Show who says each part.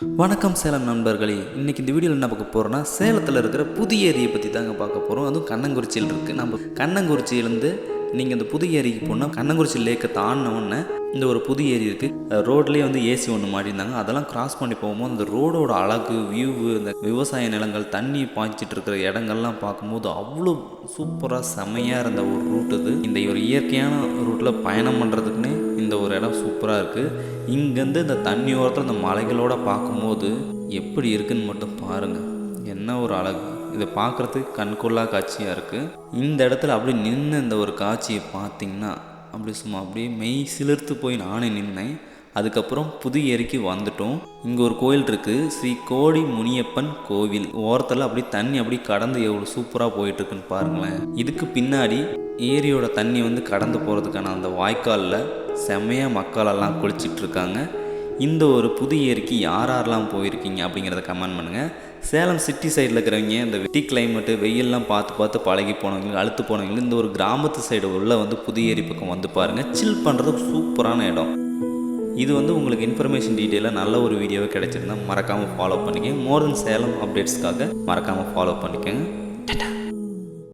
Speaker 1: வணக்கம் சேலம் நண்பர்களே. இன்றைக்கி இந்த வீடியோவில் என்ன பார்க்க போகிறோன்னா சேலத்தில் இருக்கிற புதிய ஏரியை பற்றி தாங்க பார்க்க போகிறோம் அதுவும் கண்ணங்குறிச்சியில் இருக்குது நம்ம கண்ணங்குறிச்சியிலேருந்து நீங்கள் இந்த புதிய ஏரிக்கு போனால் கண்ணங்குறிச்சி லேக்கை தாண்டின உடனே இந்த ஒரு புதிய ஏரி இருக்குது ரோட்லேயே வந்து ஏசி ஒன்று மாட்டியிருந்தாங்க அதெல்லாம் கிராஸ் பண்ணி போகும்போது அந்த ரோடோட அழகு வியூவு இந்த விவசாய நிலங்கள் தண்ணி பாய்ச்சிட்டு இருக்கிற இடங்கள்லாம் பார்க்கும்போது அவ்வளோ சூப்பராக செமையாக இருந்த ஒரு ரூட் இது. இந்த ஒரு இயற்கையான ரூட்டில் பயணம் பண்ணுறதுக்குன்னே இந்த ஒரு இடம் சூப்பராக இருக்குது இங்கேருந்து இந்த தண்ணி ஓரத்தில் இந்த மலைகளோட பார்க்கும்போது எப்படி இருக்குன்னு மட்டும் பாருங்கள் என்ன ஒரு அழகு. இதை பார்க்குறதுக்கு கண்கொள்ளா காட்சியாக இருக்குது இந்த இடத்துல அப்படி நின்று இந்த ஒரு காட்சியை பார்த்தீங்கன்னா அப்படி சும்மா அப்படியே மெய் சிலிர்த்து போய் நானே நின்னேன். அதுக்கப்புறம் புது ஏரிக்கு வந்துட்டோம். இங்கே ஒரு கோயில் இருக்குது ஸ்ரீ கோடி முனியப்பன் கோவில். ஓரத்தில் அப்படி தண்ணி அப்படி கடந்து எவ்வளோ சூப்பராக போயிட்டுருக்குன்னு பாருங்களேன். இதுக்கு பின்னாடி ஏரியோட தண்ணி வந்து கடந்து போகிறதுக்கான அந்த வாய்க்காலில் செம்மையாக மக்களெல்லாம் குளிச்சிட்ருக்காங்க. இந்த ஒரு புது ஏரிக்கு யார் யாரெல்லாம் போயிருக்கீங்க அப்படிங்கிறத கமெண்ட் பண்ணுங்கள் சேலம் சிட்டி சைடில் இருக்கிறவங்க இந்த வெட்டி கிளைமேட்டு வெயிலெலாம் பார்த்து பார்த்து பழகி போனவங்க அழுத்து போனவங்க இந்த ஒரு கிராமத்து சைடு உள்ள வந்து புது ஏரி பக்கம் வந்து பாருங்கள் சில் பண்ணுறதுக்கு சூப்பரான இடம். இது வந்து உங்களுக்கு இன்ஃபர்மேஷன் டீட்டெயிலாக நல்ல ஒரு வீடியோவை கிடைச்சிருந்தா மறக்காமல் ஃபாலோ பண்ணிக்கங்க. மோர் தென் சேலம் அப்டேட்ஸ்க்காக மறக்காமல் ஃபாலோ பண்ணிக்கோங்க.